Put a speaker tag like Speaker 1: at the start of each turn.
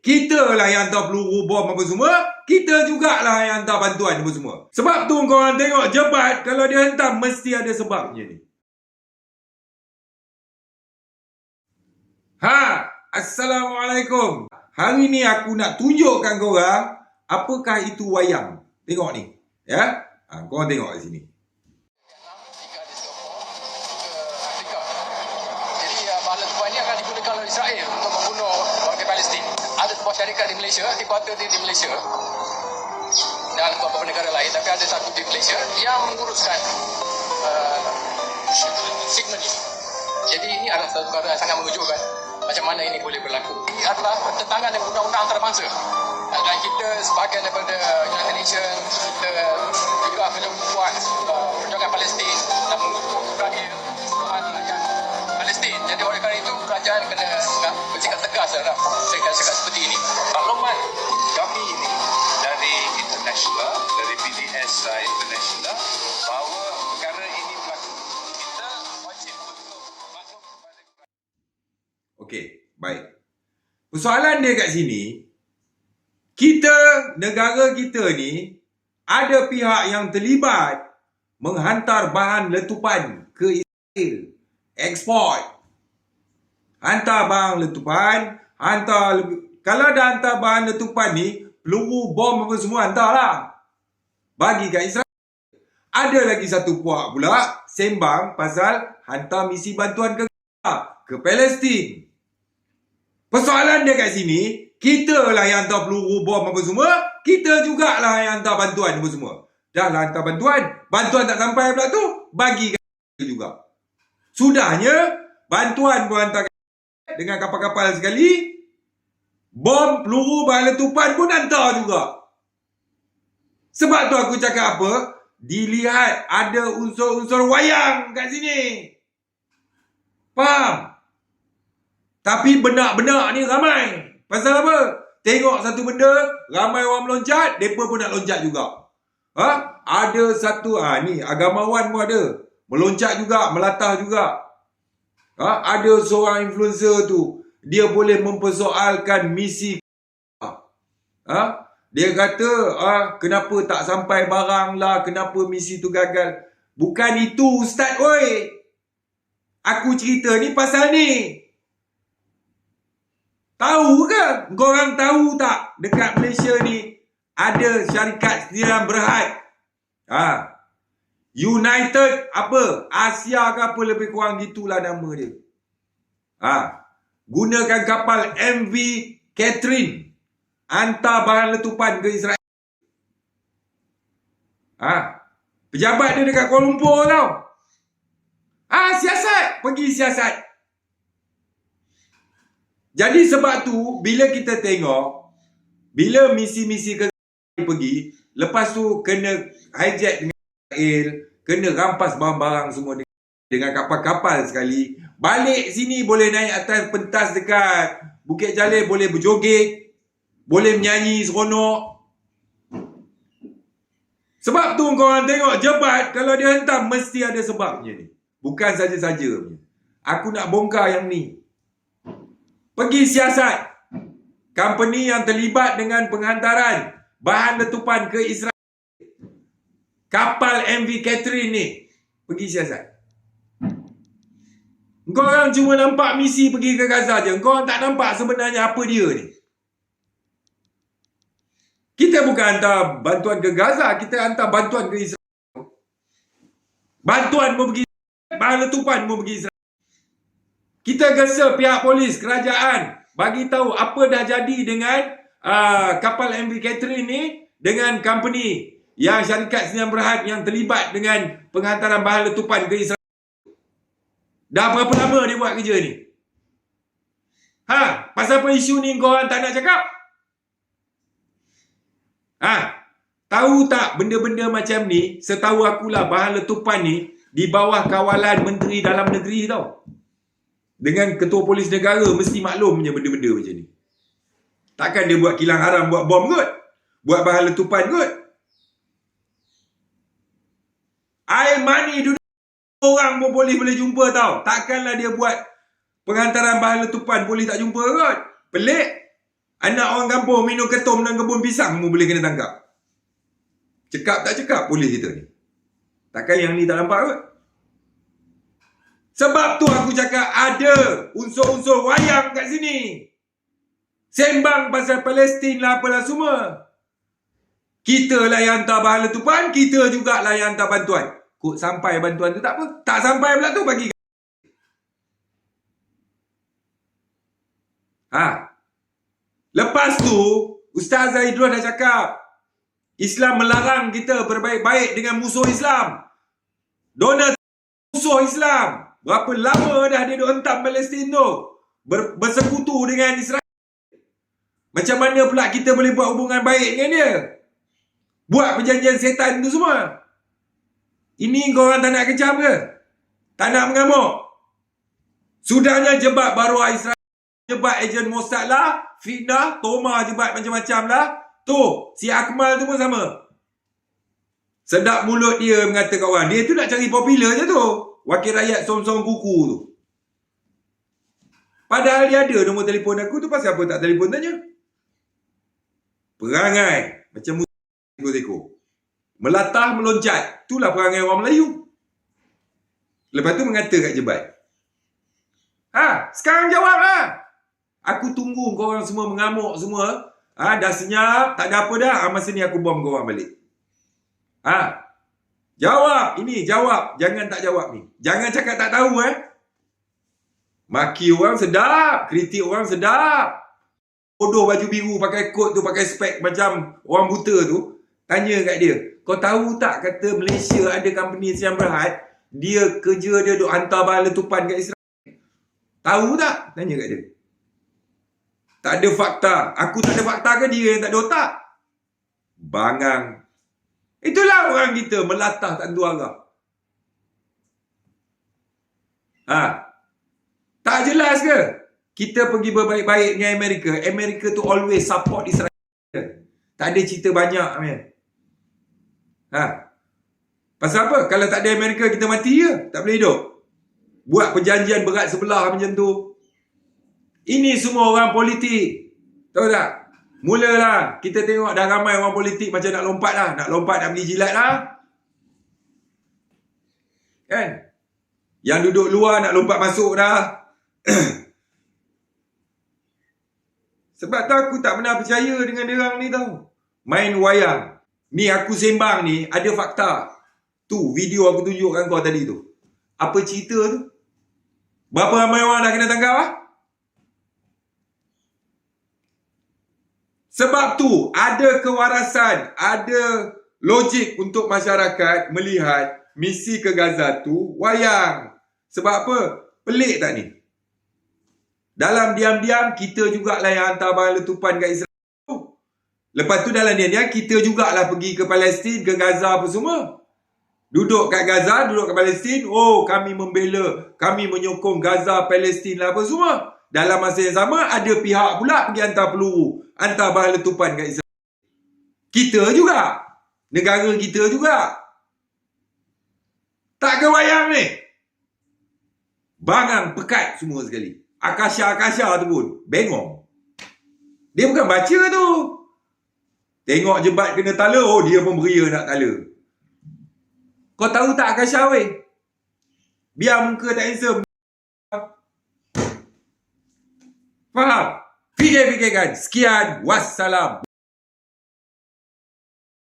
Speaker 1: kita lah yang hantar peluru bom apa semua. Kita jugalah yang hantar bantuan apa semua. Sebab tu korang tengok jebat kalau dia hantar mesti ada sebabnya ni. Ha, Assalamualaikum. Hari ni aku nak tunjukkan korang apakah itu wayang. Tengok ni. Ya? Ha, korang tengok kat sini.
Speaker 2: Sebuah syarikat di Malaysia, headquarter dia di Malaysia dan beberapa negara lain. Tapi ada satu di Malaysia yang menguruskan uh, segmen ini. Jadi ini adalah satu perkara yang sangat mengejutkan macam mana ini boleh berlaku. Ini adalah pertentangan dengan undang-undang antarabangsa. Uh, Dan kita sebahagian daripada United Nations, kita juga menyebut uh, perjuangan Palestin dan mengutuk kerajaan kena nak bersikap tegas terhadap syarikat-syarikat seperti ini.
Speaker 3: maklumat kami ini dari international dari BDS international bahawa perkara ini berlaku kita wajib untuk maklum kepada
Speaker 1: Okey, baik. Persoalan dia kat sini, kita, negara kita ni, ada pihak yang terlibat menghantar bahan letupan ke Israel. Ekspor. Hantar bahan letupan, hantar... Kalau dah hantar bahan letupan ni, peluru, bom apa semua hantarlah. Bagi kat Israel. Ada lagi satu puak pula sembang pasal hantar misi bantuan ke ke Palestin. Persoalan dia kat sini, kita lah yang hantar peluru bom apa semua, kita jugalah yang hantar bantuan apa semua. Dah lah hantar bantuan, bantuan tak sampai pula tu, bagi kat juga. Sudahnya, bantuan pun hantar dengan kapal-kapal sekali, bom, peluru, bahan letupan pun hantar juga. Sebab tu aku cakap apa? Dilihat ada unsur-unsur wayang kat sini. Faham? Tapi benak-benak ni ramai. Pasal apa? Tengok satu benda, ramai orang meloncat, mereka pun nak loncat juga. Ha? Ada satu, ha, ni agamawan pun ada. Meloncat juga, melatah juga. Ha? Ada seorang influencer tu, dia boleh mempersoalkan misi Ha? Dia kata, ah, kenapa tak sampai barang lah, kenapa misi tu gagal. Bukan itu Ustaz, oi. Aku cerita ni pasal ni. Tahu ke? Korang tahu tak dekat Malaysia ni ada syarikat sendirian berhad. Ha. United apa? Asia ke apa lebih kurang gitulah nama dia. Ha. Gunakan kapal MV Catherine hantar bahan letupan ke Israel. Ha. Pejabat dia dekat Kuala Lumpur tau. Ah, siasat. Pergi siasat. Jadi sebab tu, bila kita tengok, bila misi-misi ke pergi, lepas tu kena hijack Israel, kena rampas barang-barang semua dengan, kapal-kapal sekali, balik sini boleh naik atas pentas dekat Bukit Jalil, boleh berjoget, boleh menyanyi seronok. Sebab tu korang tengok jebat kalau dia hentam mesti ada sebabnya ni. Bukan saja-saja. Aku nak bongkar yang ni. Pergi siasat. Company yang terlibat dengan penghantaran bahan letupan ke Israel. Kapal MV Catherine ni. Pergi siasat. Kau orang cuma nampak misi pergi ke Gaza je. Kau orang tak nampak sebenarnya apa dia ni. Kita bukan hantar bantuan ke Gaza, kita hantar bantuan ke Israel. Bantuan pun pergi bahan letupan pun pergi Israel. Kita gesa pihak polis, kerajaan bagi tahu apa dah jadi dengan uh, kapal MV Catherine ni dengan company yang syarikat Sdn Berhad yang terlibat dengan penghantaran bahan letupan ke Israel. Dah berapa lama dia buat kerja ni? Ha, pasal apa isu ni kau orang tak nak cakap? Ha, tahu tak benda-benda macam ni, setahu akulah bahan letupan ni di bawah kawalan Menteri Dalam Negeri tau. Dengan ketua polis negara mesti maklum punya benda-benda macam ni. Takkan dia buat kilang haram, buat bom kot. Buat bahan letupan kot. Orang pun boleh boleh jumpa tau. Takkanlah dia buat penghantaran bahan letupan boleh tak jumpa kot. Pelik. Anak orang kampung minum ketum dan kebun pisang pun boleh kena tangkap. Cekap tak cekap polis kita ni. Takkan yang ni tak nampak kot? Sebab tu aku cakap ada unsur-unsur wayang kat sini. Sembang pasal Palestin lah apalah semua. Kita lah yang hantar bahan letupan, kita jugalah yang hantar bantuan. Kok sampai bantuan tu tak apa. Tak sampai pula tu bagi. Ha. Lepas tu, Ustaz Zaidrul dah cakap, Islam melarang kita berbaik-baik dengan musuh Islam. Donald musuh Islam. Berapa lama dah dia hentam Palestin tu? Ber, bersekutu dengan Israel. Macam mana pula kita boleh buat hubungan baik dengan dia? Buat perjanjian setan tu semua. Ini kau orang tak nak kecam ke? Tak nak mengamuk? Sudahnya jebat baru Israel. Jebat ejen Mossad lah. Fitnah. Toma jebat macam-macam lah. Tu, si Akmal tu pun sama. Sedap mulut dia mengatakan orang. Dia tu nak cari popular je tu. Wakil rakyat som-som kuku tu. Padahal dia ada nombor telefon aku tu pasal apa tak telefon tanya. Perangai. Macam ekor-ekor. Melatah meloncat. Itulah perangai orang Melayu. Lepas tu mengata kat jebat. Ha, sekarang jawab lah. Aku tunggu kau orang semua mengamuk semua. Ha, dah senyap, tak ada apa dah. Ha, masa ni aku bom kau orang balik. Ha. Jawab. Ini jawab. Jangan tak jawab ni. Jangan cakap tak tahu eh. Maki orang sedap. Kritik orang sedap. Bodoh baju biru pakai kot tu, pakai spek macam orang buta tu. Tanya kat dia. Kau tahu tak kata Malaysia ada company Siam Berhad. Dia kerja dia duk hantar bahan letupan kat Israel. Tahu tak? Tanya kat dia. Tak ada fakta. Aku tak ada fakta ke dia yang tak ada otak? Bangang. Itulah orang kita melatah tak tentu arah. Ha. Tak jelas ke? Kita pergi berbaik-baik dengan Amerika. Amerika tu always support Israel. Tak ada cerita banyak. Man. Ha. Pasal apa? Kalau tak ada Amerika, kita mati je. Tak boleh hidup. Buat perjanjian berat sebelah macam tu. Ini semua orang politik. Tahu tak? Mulalah kita tengok dah ramai orang politik macam nak lompat lah. Nak lompat nak pergi jilat lah. Kan? Yang duduk luar nak lompat masuk dah. Sebab tu aku tak pernah percaya dengan dia orang ni tau. Main wayang. Ni aku sembang ni ada fakta. Tu video aku tunjukkan kau tadi tu. Apa cerita tu? Berapa ramai orang dah kena tangkap ah? Sebab tu ada kewarasan, ada logik untuk masyarakat melihat misi ke Gaza tu wayang. Sebab apa? Pelik tak ni? Dalam diam-diam kita jugalah yang hantar bahan letupan kat Israel. Lepas tu dalam diam-diam kita jugalah pergi ke Palestin, ke Gaza apa semua. Duduk kat Gaza, duduk kat Palestin, oh kami membela, kami menyokong Gaza, Palestin lah apa semua. Dalam masa yang sama ada pihak pula pergi hantar peluru, hantar bahan letupan kat Israel. Kita juga. Negara kita juga. Tak ke wayang ni? Bangang pekat semua sekali. Akasha-akasha tu pun bengong. Dia bukan baca tu. Tengok jebat kena tala, oh dia pun beria nak tala. Kau tahu tak Akasha weh? Biar muka tak handsome. Faham? Fikir-fikirkan. Sekian. Wassalam.